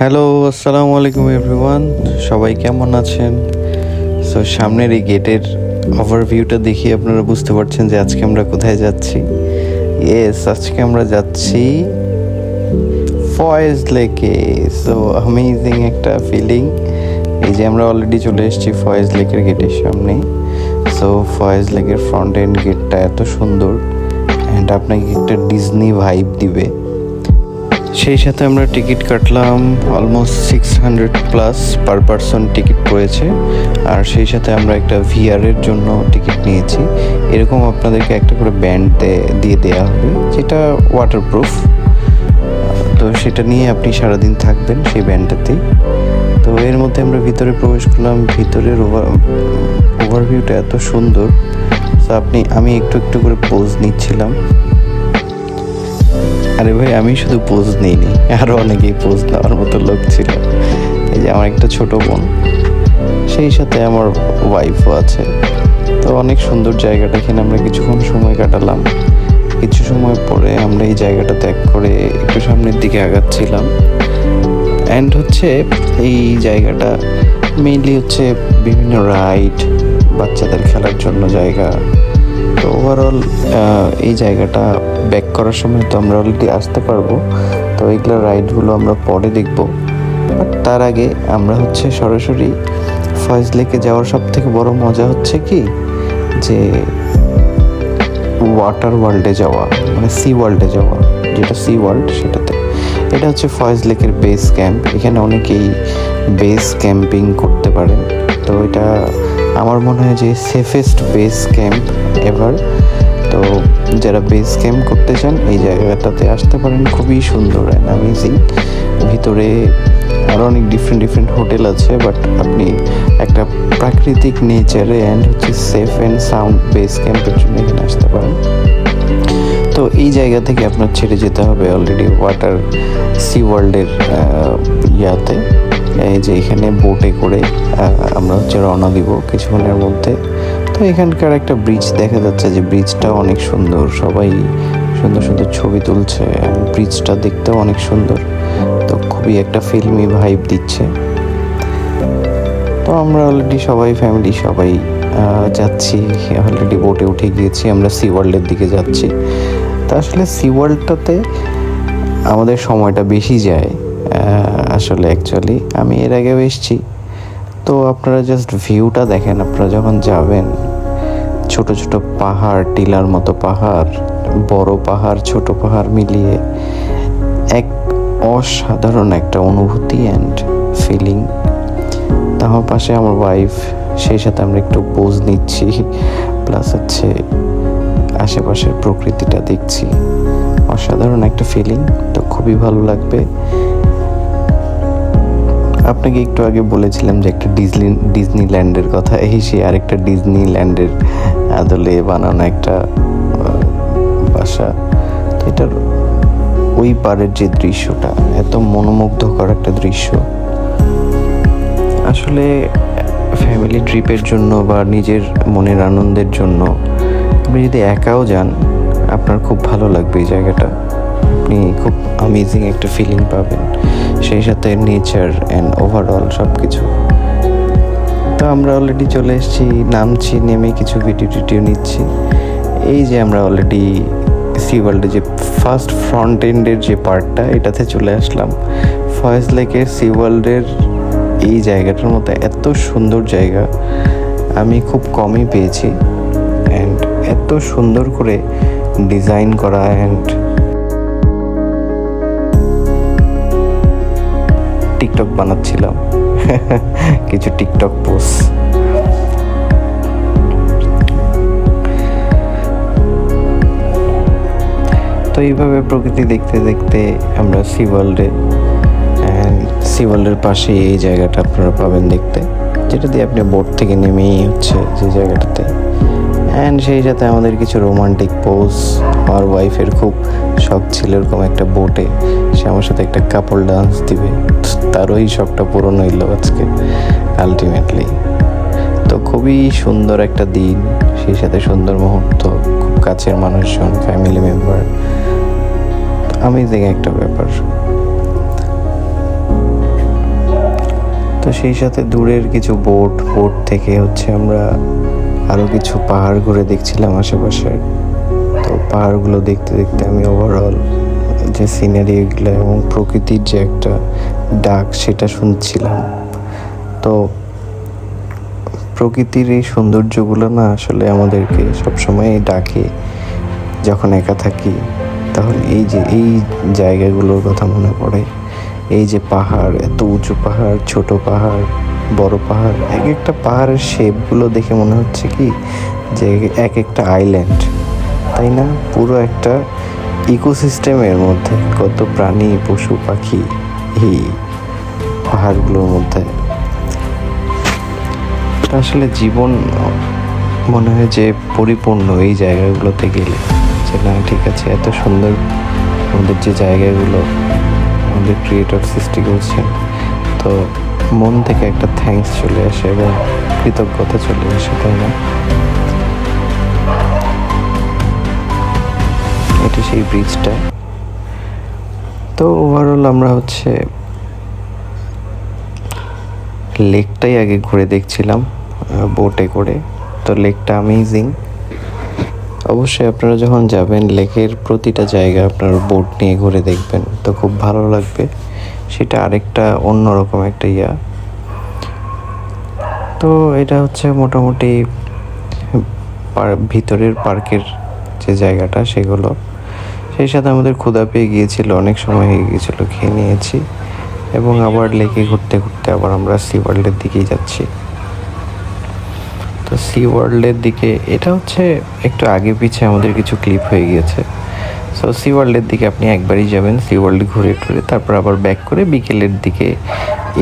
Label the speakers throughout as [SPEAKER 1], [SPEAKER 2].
[SPEAKER 1] Hello আসসালামু আলাইকুম everyone সবাই কেমন আছেন? সো সামনের এই গেটের ওভারভিউটা দেখি আপনারা বুঝতে পারছেন যে আজকে আমরা কোথায় যাচ্ছি। ইয়েস আজকে আমরা যাচ্ছি ফয়েজ লেকে সো অ্যামেজিং একটা ফিলিং এই যে আমরা অলরেডি চলে এসেছি ফয়েজ লেকের গেটের সামনে। সো ফয়েজ লেকের ফ্রন্ট এন্ড গেটটা এত সুন্দর। অ্যান্ড আপনাকে একটা ডিজনি ভাইব দিবে। সেই সাথে আমরা টিকিট কাটলাম almost six hundred plus per person ticket পড়েছে আর সেই সাথে আমরা একটা ভিআরের জন্য টিকিট নিয়েছি। এরকম আপনাদেরকে একটা করে ব্যান্ড দিয়ে দেওয়া হবে, যেটা ওয়াটারপ্রুফ তো সেটা নিয়ে আপনি সারাদিন থাকবেন সেই ব্যান্ডটাতেই তো এর মধ্যে আমরা ভিতরে প্রবেশ করলাম। ভিতরের ওভার ওভারভিউটা এত সুন্দর। তো আপনি, আমি একটু একটু করে পোজ নিচ্ছিলাম। আরে ভাই, আমি শুধু পোজ নিইনি। আরও অনেকেই পোজ নেওয়ার মতো লোক ছিল। এই যে আমার একটা ছোট বোন, সেই সাথে আমার ওয়াইফও আছে। তো অনেক সুন্দর জায়গাটা এখানে আমরা কিছুক্ষণ সময় কাটালাম। কিছু সময় পরে আমরা এই জায়গাটা ত্যাগ করে একটু সামনের দিকে আগাচ্ছিলাম। অ্যান্ড হচ্ছে এই জায়গাটা মেইনলি হচ্ছে বিভিন্ন রাইড বাচ্চাদের খেলার জন্য জায়গা। তো ওভারঅল এই জায়গাটা ব্যাক করার সময় তো আমরা অলরেডি আসতে পারব। তো এইগুলো রাইডগুলো আমরা পরে দেখব। বাট তার আগে আমরা হচ্ছে সরাসরি ফয়েজ লেকে যাওয়ার সব থেকে বড় মজা হচ্ছে কি? যে ওয়াটার ওয়ার্ল্ডে যাওয়া মানে সি ওয়ার্ল্ডে যাওয়া, যেটা সি ওয়ার্ল্ড সেটাতে। এটা হচ্ছে ফয়েজ লেকের বেস ক্যাম্প এখানে অনেকেই বেস ক্যাম্পিং করতে পারেন। তো এটা আমার মনে হয় যে সেফেস্ট বেস ক্যাম্প এভার তো যারা বেস ক্যাম্প করতে চান, এই জায়গাটাতে আসতে পারেন। খুবই সুন্দর অ্যান্ড অ্যামেজিং ভিতরে আরও অনেক ডিফারেন্ট ডিফারেন্ট হোটেল আছে বাট আপনি একটা প্রাকৃতিক নেচারে অ্যান্ড হচ্ছে সেফ অ্যান্ড সাউন্ড বেস ক্যাম্পের জন্য এখানে আসতে পারেন। তো এই জায়গা থেকে আপনার ছেড়ে যেতে হবে অলরেডি ওয়াটার সি ওয়ার্ল্ডের ইয়াতে। এই যে এখানে বোটে করে আমরা হচ্ছে রওনা দিব কিছুক্ষণের মধ্যে। তো এখানকার একটা ব্রিজ দেখা যাচ্ছে যে ব্রিজটা অনেক সুন্দর। সবাই সুন্দর সুন্দর ছবি তুলছে ব্রিজটা দেখতেও অনেক সুন্দর। তো খুবই একটা ফিল্মি ভাইব দিচ্ছে। তো আমরা অলরেডি সবাই ফ্যামিলি সবাই যাচ্ছি। অলরেডি বোটে উঠে গিয়েছি, আমরা সি ওয়ার্ল্ডের দিকে যাচ্ছি। তা আসলে সি ওয়ার্ল্ডটাতে আমাদের সময়টা বেশি যায় আসলে অ্যাকচুয়ালি আমি এর আগেও এসেছি। তো আপনারা জাস্ট ভিউটা দেখেন, আপনারা যখন যাবেন, ছোট ছোট পাহাড়, টিলার মতো পাহাড়, বড় পাহাড়, ছোট পাহাড় মিলিয়ে এক অসাধারণ একটা অনুভূতি অ্যান্ড ফিলিং আমার পাশে আমার ওয়াইফ সেই সাথে আমরা একটু বোঝ নিচ্ছি প্লাস হচ্ছে আশেপাশের প্রকৃতিটা দেখছি। অসাধারণ একটা ফিলিং তো খুবই ভালো লাগবে। আপনাকে একটু আগে বলেছিলাম যে একটা ডিজনি ডিজনিল্যান্ডের কথা। এই সে আরেকটা ডিজনিল্যান্ডের আদলে বানানো একটা বাসা। এটার ওই পারের যে দৃশ্যটা, এত মনোমুগ্ধকর একটা দৃশ্য। আসলে ফ্যামিলি ট্রিপের জন্য বা নিজের মনের আনন্দের জন্য, আপনি যদি একাও যান, আপনার খুব ভালো লাগবে এই জায়গাটা। আপনি খুব আমেজিং একটা ফিলিং পাবেন। সেই সাথে নেচার অ্যান্ড ওভারঅল সব কিছু তো আমরা অলরেডি চলে এসেছি, নামছি, নেমে কিছু ভিডিও টিডিও নিচ্ছি। এই যে আমরা অলরেডি সি ওয়ার্ল্ডের যে ফার্স্ট ফ্রন্ট এন্ডের যে পার্টটা এটাতে চলে আসলাম। ফয়েজ লেকের সি ওয়ার্ল্ডের এই জায়গাটার মতো এত সুন্দর জায়গা, আমি খুব কমই পেয়েছি। অ্যান্ড এত সুন্দর করে ডিজাইন করা অ্যান্ড টিকটক বানাচ্ছিলাম। কিছু টিকটক পোস্ট। তো এইভাবে প্রকৃতি দেখতে দেখতে আমরা সি ওয়ার্ল্ডে সি ওয়ার্ল্ডের পাশে এই জায়গাটা আপনারা পাবেন দেখতে। যেটা দিয়ে আপনি বোট থেকে নেমেই হচ্ছে যে জায়গাটাতে। অ্যান্ড সেই সাথে আমাদের কিছু রোমান্টিক পোজ আমার ওয়াইফের খুব শখ ছিল এরকম একটা বোটে সে আমার সাথে একটা কাপড় ডান্স দিবে। তারও এই শখটা পূরণ হইল আজকে আলটিমেটলি তো খুবই সুন্দর একটা দিন। সেই সাথে সুন্দর মুহূর্ত। খুব কাছের মানুষজন ফ্যামিলি মেম্বার আমেজিং একটা ব্যাপার। তো সেই সাথে দূরের কিছু বোট বোট থেকে হচ্ছে আমরা আরও কিছু পাহাড় ঘুরে দেখছিলাম আশেপাশের তো পাহাড়গুলো দেখতে দেখতে আমি ওভারঅল যে সিনারি এগুলো এবং প্রকৃতির যে একটা ডাক সেটা শুনছিলাম। তো প্রকৃতির এই সৌন্দর্যগুলো না আসলে আমাদেরকে সবসময় ডাকে যখন একা থাকি। তাহলে এই যে, এই জায়গাগুলোর কথা মনে পড়ে। এই যে পাহাড়, এত উঁচু পাহাড়, ছোট পাহাড় বড় পাহাড়। এক একটা পাহাড়ের শেপগুলো দেখে মনে হচ্ছে কি যে এক একটা আইল্যান্ড তাই না? পুরো একটা ইকোসিস্টেমের মধ্যে। কত প্রাণী, পশু, পাখি এই পাহাড়গুলোর মধ্যে। আসলে জীবন মনে হয় যে পরিপূর্ণ এই জায়গাগুলোতে গেলে। যে না, ঠিক আছে, এত সুন্দর আমাদের যে জায়গাগুলো আমাদের ক্রিয়েটর সৃষ্টি করছেন। তো মন থেকে একটা থ্যাঙ্কস চলে আসে এবং কৃতজ্ঞতা চলে আসে, তাই না? এটা সেই ব্রিজটা তো ওভারঅল আমরা হচ্ছে লেকটাই আগে ঘুরে দেখছিলাম বোটে করে। তো লেকটা অ্যামেজিং অবশ্যই আপনারা যখন যাবেন লেকের প্রতিটা জায়গা আপনার বোট নিয়ে ঘুরে দেখবেন। তো খুব ভালো লাগবে। সেটা আরেকটা অন্যরকম একটা ইয়া। তো এটা হচ্ছে মোটামুটি ভিতরের পার্কের যে জায়গাটা সেগুলো। সেই সাথে আমাদের ক্ষুদা পেয়ে গিয়েছিল, অনেক সময় হয়ে গিয়েছিল, খেয়ে নিয়েছি। এবং আবার লেকে ঘুরতে ঘুরতে আবার আমরা সি ওয়ার্ল্ডের দিকেই যাচ্ছি। তো সি ওয়ার্ল্ডের দিকে, এটা হচ্ছে একটু আগে পিছে আমাদের কিছু ক্লিপ হয়ে গিয়েছে। সো সি ওয়ার্ল্ডের দিকে আপনি একবারই যাবেন সি ওয়ার্ল্ড ঘুরে টুরে, তারপর আবার ব্যাক করে বিকেলের দিকে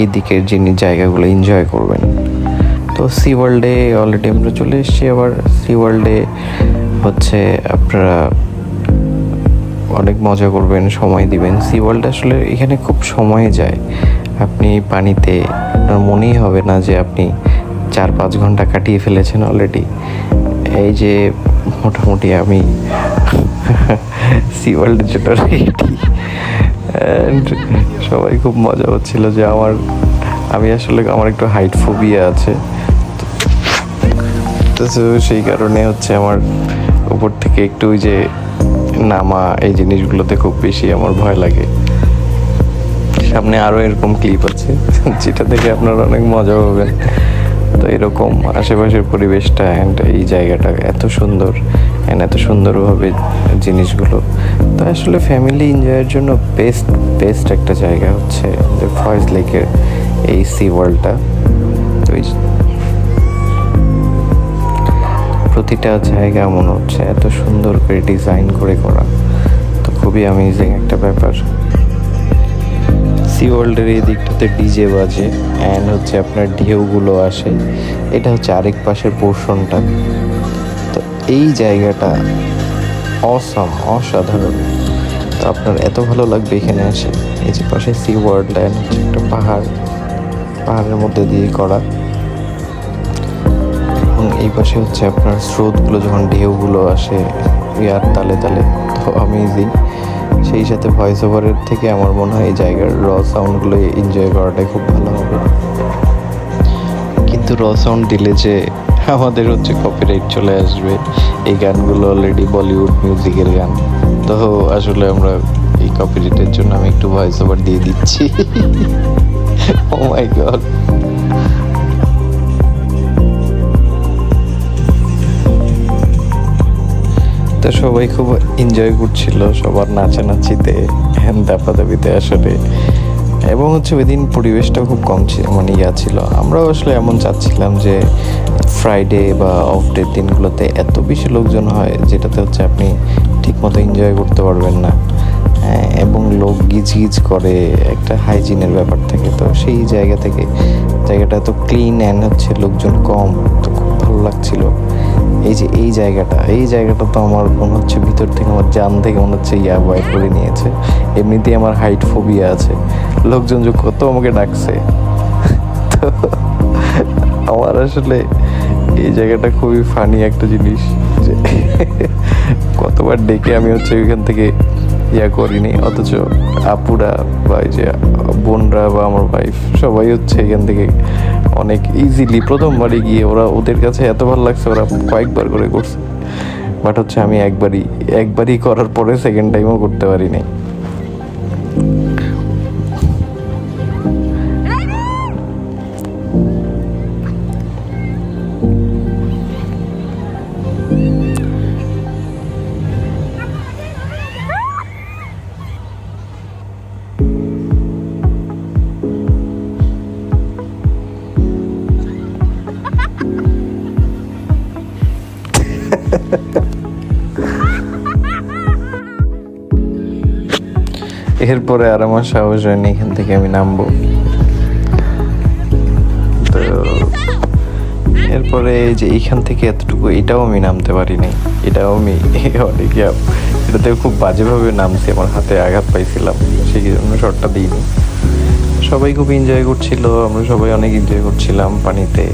[SPEAKER 1] এই দিকের যিনি জায়গাগুলো এনজয় করবেন। তো সি ওয়ার্ল্ডে অলরেডি আমরা চলে এসেছি আবার। সি ওয়ার্ল্ডে হচ্ছে আপনারা অনেক মজা করবেন, সময় দিবেন। সি ওয়ার্ল্ড আসলে এখানে খুব সময় যায়। আপনি পানিতে, আপনার মনেই হবে না যে আপনি চার পাঁচ ঘণ্টা কাটিয়ে ফেলেছেন অলরেডি এই যে মোটামুটি আমি সি ওয়ার্ল্ডের জন্য রেডি অ্যান্ড সবাই খুব মজা হচ্ছিল যে আমার, আমি আসলে আমার একটু হাইট ফোবিয়া আছে। তো সেই কারণে হচ্ছে আমার উপর থেকে একটু ওই যে নামা এই জিনিসগুলোতে খুব বেশি আমার ভয় লাগে। সামনে আরও এরকম ক্লিপ আছে, যেটা দেখে আপনারা অনেক মজা পাবেন। তো এরকম আশেপাশের পরিবেশটা অ্যান্ড এই জায়গাটা এত সুন্দর। অ্যান্ড এত সুন্দরভাবে জিনিসগুলো। তো আসলে ফ্যামিলি এনজয়ের জন্য বেস্ট বেস্ট একটা জায়গা হচ্ছে ফয়েজ লেকের এই সি ওয়ার্ল্ডটা তো এই প্রতিটা জায়গা মনে হচ্ছে, এত সুন্দর করে ডিজাইন করে করা। তো খুবই অ্যামেজিং একটা ব্যাপার। সি ওয়ার্ল্ডের এই দিকটাতে ডিজে বাজে অ্যান্ড হচ্ছে আপনার ঢেউগুলো আসে। এটা হচ্ছে আরেক পাশের পোর্শনটা এই জায়গাটা অসম, অসাধারণ। তো আপনার এত ভালো লাগবে এখানে আসে এই যে পাশে সি ওয়ার্ল্ড ল্যান্ড একটা পাহাড়, পাহাড়ের মধ্যে দিয়ে করা। এবং এই পাশে হচ্ছে আপনার স্রোতগুলো, যখন ঢেউগুলো আসে, ইয়ার তালে তালে, তো অ্যামেজিং সেই সাথে ভয়েস ওভারের থেকে আমার মনে হয় এই জায়গার র সাউন্ডগুলো এনজয় করাটাই খুব ভালো হবে। কিন্তু র সাউন্ড দিলে যে আমাদের হচ্ছে কপিরাইট চলে আসবে। এই গানগুলো অলরেডি বলিউড মিউজিকের গান। তো আসলে আমরা এই কপিরাইটের জন্য আমি একটু ভয়েস ওভার দিয়ে দিচ্ছি। ও মাই গড তো সবাই খুব এনজয় করছিল সবার নাচানাচিতে হ্যান দাপাদাপিতে আসলে। এবং হচ্ছে ওই দিন পরিবেশটা খুব কম ছিল মানে ইয়া ছিল। আমরাও আসলে এমন চাচ্ছিলাম যে ফ্রাইডে বা অফ ডে দিনগুলোতে এত বেশি লোকজন হয় যেটাতে হচ্ছে আপনি ঠিকমতো এনজয় করতে পারবেন না। হ্যাঁ, এবং লোক গিজ গিজ করে একটা হাইজিনের ব্যাপার থাকে। তো সেই জায়গা থেকে জায়গাটা এত ক্লিন অ্যান্ড হচ্ছে লোকজন কম তো খুব ভালো লাগছিল। এই যে এই জায়গাটা এই জায়গাটা তো আমার মনে হচ্ছে ভিতর থেকে আমার জান থেকে মনে হচ্ছে ইয়া বয় করে নিয়েছে। এমনিতেই আমার হাইট ফোবিয়া আছে। লোকজন যে কত আমাকে ডাকছে। আমার আসলে এই জায়গাটা খুবই ফানি একটা জিনিস যে কতবার ডেকে আমি হচ্ছে ওইখান থেকে ইয়া করিনি। অথচ আপুরা বা যে বোনরা বা আমার ওয়াইফ সবাই হচ্ছে এখান থেকে অনেক ইজিলি প্রথমবারই গিয়ে ওরা ওদের কাছে এত ভালো লাগছে, ওরা কয়েকবার করে করছে। বাট হচ্ছে আমি একবারই একবারই করার পরে সেকেন্ড টাইমও করতে পারি এরপরে আর আমার সাহস হয়নি, এখান থেকে আমি নামবো। তো, এরপরে এই যে এইখান থেকে এতটুকু, এটাও আমি নামতে পারি নাই এটাও আমি অনেক এটাতে খুব বাজেভাবে নামছি, আমার হাতে আঘাত পাইছিলাম, সেই জন্য শটটা দিইনি। সবাই খুব এনজয় করছিল, আমরা সবাই অনেক এনজয় করছিলাম পানিতে।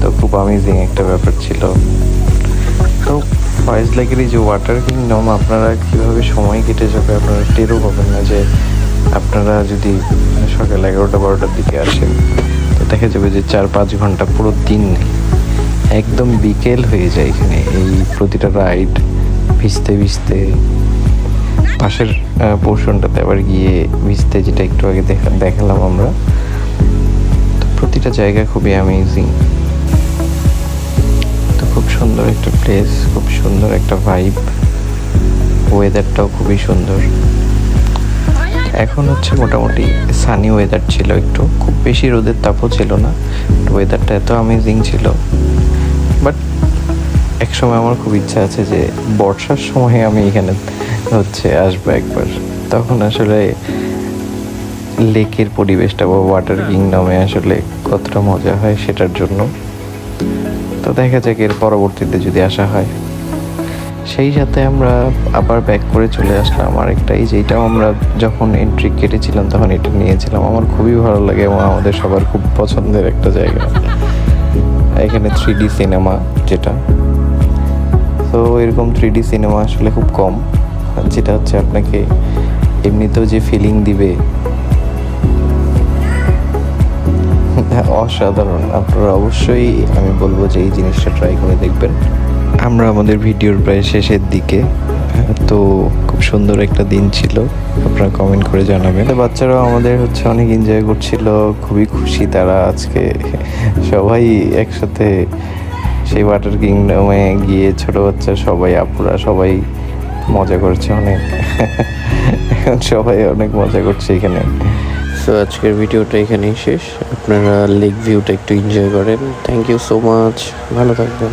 [SPEAKER 1] তো খুব আমেজিং একটা ব্যাপার ছিল। ফয়েজ লেকের এই যে ওয়াটার কিংডম আপনারা কীভাবে সময় কেটে যাবে? আপনারা টেরও পাবেন না যে আপনারা যদি সকাল এগারোটা, বারোটার দিকে আসেন, তো দেখা যাবে যে চার, পাঁচ ঘণ্টা পুরো দিন একদম বিকেল হয়ে যায় এখানে। এই প্রতিটা রাইড ভিজতে ভিজতে পাশের পোর্শনটাতে আবার গিয়ে ভিজতে যেটা একটু আগে দেখা, দেখালাম আমরা। তো প্রতিটা জায়গা খুবই অ্যামেজিং সুন্দর একটা প্লেস খুব সুন্দর একটা ভাইব ওয়েদারটাও খুবই সুন্দর। এখন হচ্ছে মোটামুটি সানি ওয়েদার ছিল একটু। খুব বেশি রোদের তাপও ছিল না ওয়েদারটা এত অ্যামেজিং ছিল। বাট এক সময় আমার খুব ইচ্ছা আছে যে বর্ষার সময় আমি এখানে হচ্ছে আসব একবার। তখন আসলে লেকের পরিবেশটা বা ওয়াটার কিংডমে আসলে কতটা মজা হয় সেটার জন্য। তো দেখা যাক এর পরবর্তীতে যদি আসা হয়। সেই সাথে আমরা আবার ব্যাক করে চলে আসলাম। আরেকটাই যেটাও আমরা যখন এন্ট্রি কেটেছিলাম, তখন এটা নিয়েছিলাম। আমার খুবই ভালো লাগে এবং আমাদের সবার খুব পছন্দের একটা জায়গা। এখানে থ্রি ডি সিনেমা যেটা। তো এরকম থ্রি ডি সিনেমা আসলে খুব কম। যেটা হচ্ছে আপনাকে এমনিতেও যে ফিলিং দিবে অসাধারণ। আপনারা অবশ্যই, আমি বলব যে এই জিনিসটা ট্রাই করে দেখবেন। আমরা আমাদের ভিডিওর প্রায় শেষের দিকে তো খুব সুন্দর একটা দিন ছিল। আপনারা কমেন্ট করে জানাবেন। বাচ্চারাও আমাদের হচ্ছে অনেক এনজয় করছিল, খুবই খুশি তারা আজকে। সবাই একসাথে সেই ওয়াটার কিংডমে গিয়ে ছোট বাচ্চা, সবাই আপুরা, সবাই মজা করছে অনেক। সবাই অনেক মজা করছে এখানে।
[SPEAKER 2] সো আজকের ভিডিওটা এখানেই শেষ। আপনারা লেক ভিউটা একটু এনজয় করেন। থ্যাংক ইউ সো মাচ ভালো থাকবেন।